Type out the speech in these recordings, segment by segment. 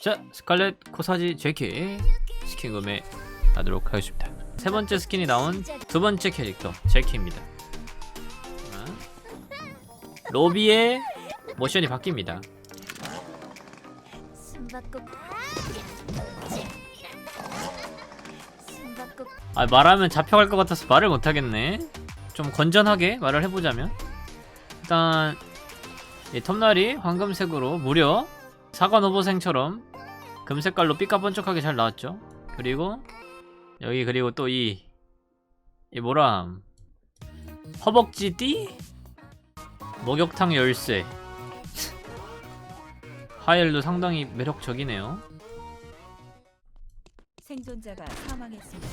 자 스칼렛 코사지 제키 스킨 구매 하도록 하겠습니다. 세 번째 스킨이 나온 두 번째 캐릭터 제키입니다. 자, 로비의 모션이 바뀝니다. 아 말하면 잡혀갈 것 같아서 말을 못하겠네. 좀 건전하게 말을 해보자면. 일단 이 톱날이 황금색으로 무려 사과 노보생처럼 금색깔로 삐까번쩍하게 잘 나왔죠 그리고 여기 그리고 또 이 이 뭐람 허벅지 띠 목욕탕 열쇠 하엘도 상당히 매력적이네요 생존자가 사망했습니다.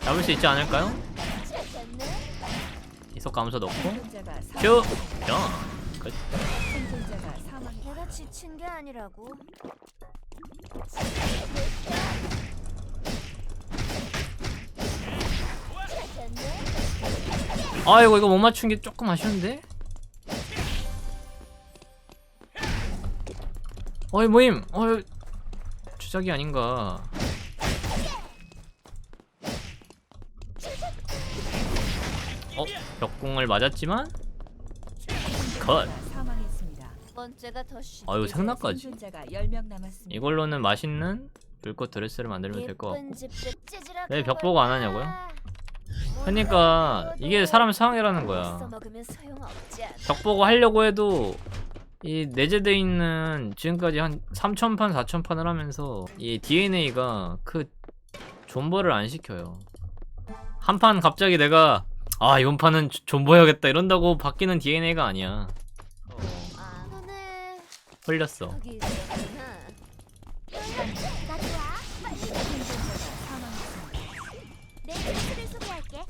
잡을 수 있지 않을까요? 이속 감소 넣고. 큐! 야! 끝. 생존자가 사망. 내가 지친 게 아니라고 아이고 이거 못 맞춘 게 조금 아쉬운데? 어이 모임 어이 주작이 아닌가 어? 벽공을 맞았지만 컷 사망했습니다. 번째가 더 쉽. 아유 이제 생나까지 생존자가 10명 남았습니다. 이걸로는 맛있는 불꽃 드레스를 만들면 될 것 같고 왜 벽 보고 안 하냐고요? 그러니까 이게 사람 상황이라는 거야 않아. 벽 보고 하려고 해도 이 내재돼 있는 지금까지 한 3,000판, 4,000판을 하면서 이 DNA가 그 존버를 안 시켜요. 한 판 갑자기 내가 아 이번 판은 조- 존버해야겠다 이런다고 바뀌는 DNA가 아니야. 아, 너네 흘렸어. 거기 있었구나. 나도 와. 빨리 생존자가 사망했습니다. 내 드레스를 소개할게.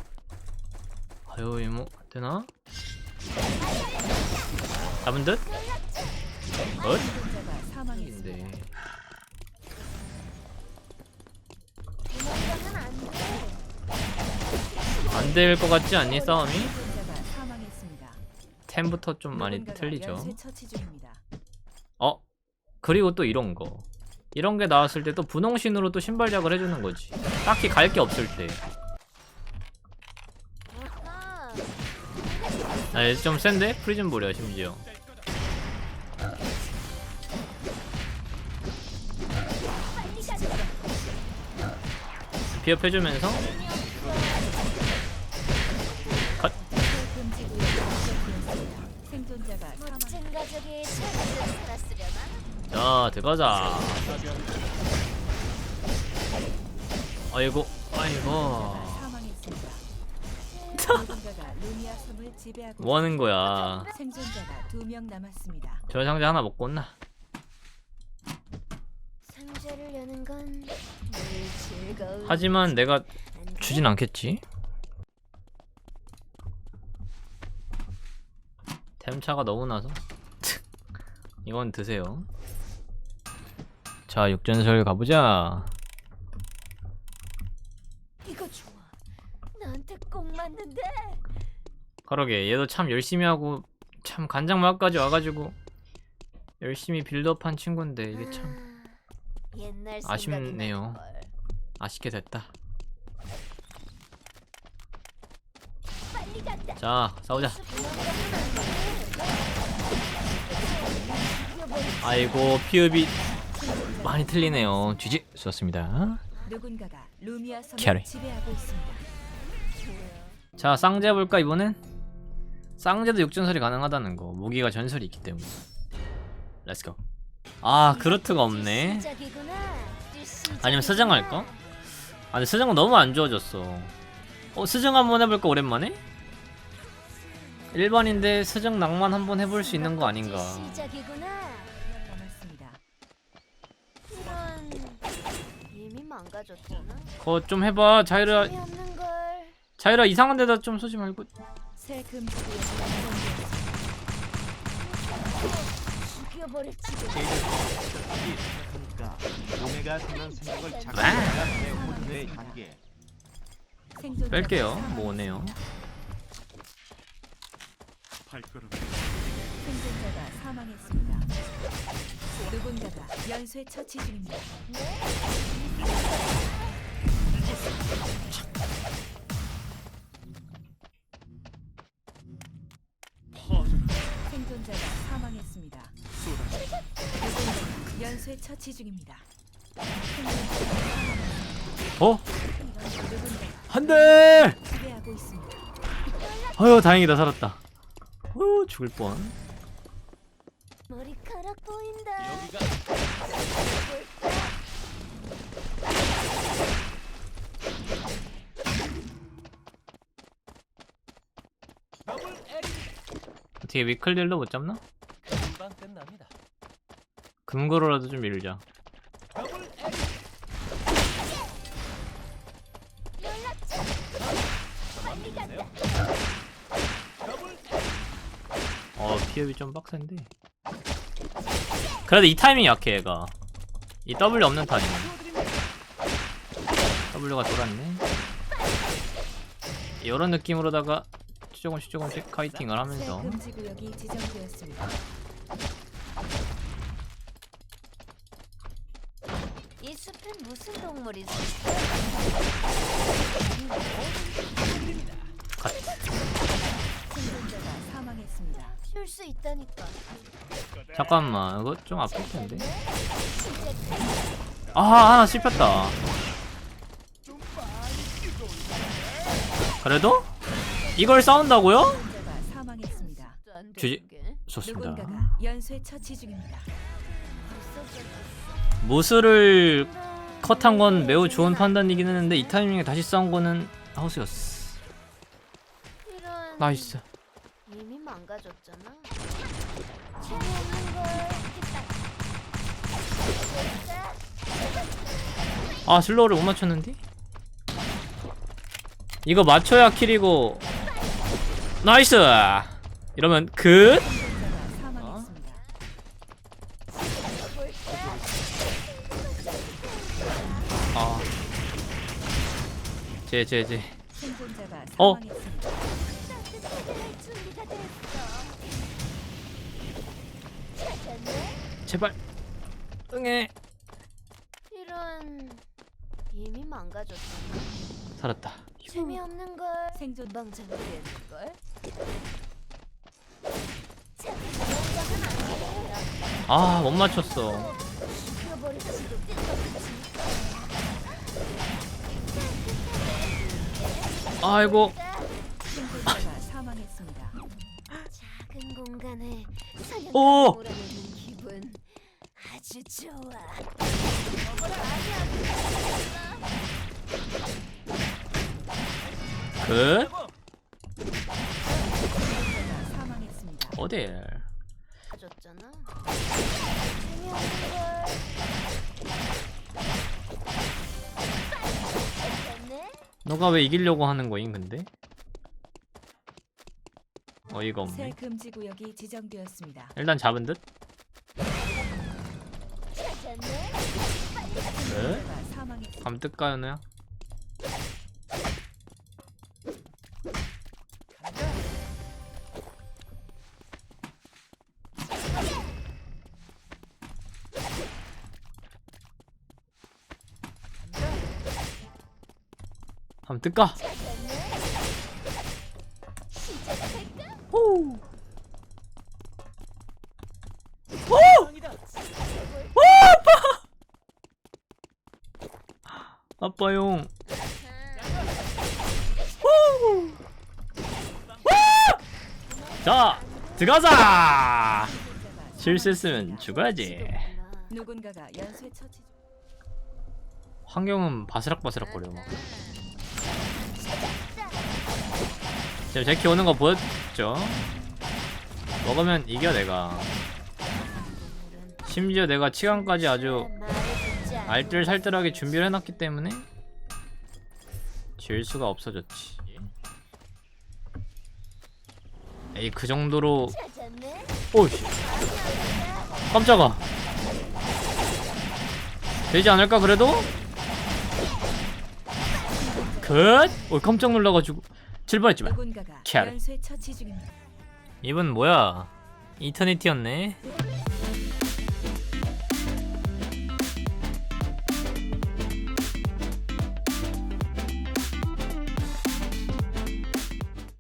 아유 이모 되나? 잡은 듯? 엇? 안 될 것 같지 않니 싸움이? 템부터 좀 많이 틀리죠. 어? 그리고 또 이런 거. 이런 게 나왔을 때 또 분홍신으로 또 신발작을 해주는 거지. 딱히 갈 게 없을 때. 아, 얘좀 센데? 프리즌 볼이야, 심지어. 비협해주면서 가족이 잘 살았으려나? 자, 들어가자. 아이고, 아이고. 사망했습니다. 누군가가 루미아 섬을 지배하고 뭐 하는 거야. 생존자가 두 명 남았습니다. 저 상자 하나 먹고 온나? 상자를 여는 건늘 즐거운. 하지만 내가 안 돼? 주진 않겠지? 템차가 너무 나서 이건 드세요 자 육전설 가보자 이거 좋아. 나한테 꼭 맞는데. 그러게 얘도 참 열심히 하고 참 간장마을까지 와가지고 열심히 빌드업한 친구인데 이게 참 아, 옛날 아쉽네요. 아쉽게 됐다. 자 싸우자 아이고 피읍이 많이 틀리네요 쥐지 좋습니다 누군가가 루미아 섬을 캐리. 지배하고 있습니다. 자 쌍제 볼까 이번엔? 쌍제도 육전설이 가능하다는 거 무기가 전설이 있기 때문에 렛츠고 아 그루트가 없네. 아니면 스정 할까? 아 근데 스정은 너무 안 좋아졌어 어 스정 한번 해볼까 오랜만에? 1번인데 스정 낭만 한번 해볼 수 있는 거 아닌가 시작이구나. 명 남았습니다. 이런 이미 망가졌잖아. 그거 좀 해봐 자이라 재미없는 걸. 자이라 이상한 데다 좀 쏘지 말고 새. 죽여버릴 지도. 그러니까 오메가 생명 생각을 아. 작성해야 내 혼내 단계. 생존자가 뺄게요 뭐 오네요 발걸음 생존자가 사망했습니다. 누군가가 연쇄 처치 중입니다. 생존자가 사망했습니다. 누군가가 연쇄 처치 중입니다. 어? 누군가가 안돼 지배하고 있습니다. 아유 다행이다 살았다 어 죽을 뻔 머리카락 보인다. 어떻게 위클딜로 못 잡나? 금방 끝납니다. 금고로라도 좀 밀자 어 피업이 좀 빡센데. 그래도 이 타이밍 약해 얘가. 이 W 없는 타이밍. W가 돌았네. 이런 느낌으로다가 조금씩 조금씩 카이팅을 하면서. 새 금지 구역이 지정되었습니다. 이 숲엔 무슨 동물이 있 잠깐만 이거 좀 아플 텐데 아 하나 씹혔다 그래도 이걸 싸운다고요? 주지- 좋습니다 연쇄 처치 중입니다. 컷한 건 매우 좋은 판단이긴 했는데 이 타이밍에 다시 싸운 거는 하우스였어. 나이스 이미 망가졌잖아. 재미없는 걸. 아 슬로우를 못 맞췄는데? 이거 맞춰야 킬이고 나이스 이러면 끝. 아. 제, 제, 제. 어. 제발. 응애. 이런. 이미 망가졌잖아. 살았다. 재미없는 걸. 생존 망장 되는 걸. 아, 못 맞췄어. 아이고. 사망했습니다. 작은 공간에 오! 기분 아주 좋아. 가 사망했습니다. 어딜. 가졌잖아. 너가 왜 이기려고 하는 거임, 근데? 어이가 새 없네. 금지 구역이 지정되었습니다. 일단 잡은 듯? 감 뜰까요, 너야? 한번 뜰까? 호! 아빠용. 후! 후! 자, 들어가자. 실수했으면. 죽어야지. 누군가가 연쇄 처치 중. 환경은 바스락바스락 거려 막. 지금 제키 오는 거 보였죠? 먹으면 이겨 내가. 심지어 내가 치간까지 아주 알뜰살뜰하게 준비를 해놨기 때문에 질 수가 없어졌지. 에이 그 정도로. 오이씨 깜짝아 되지 않을까 그래도? 굿! 오 깜짝 놀라가지고 질뻔했지만 캐리. 이분 뭐야 이터니티였네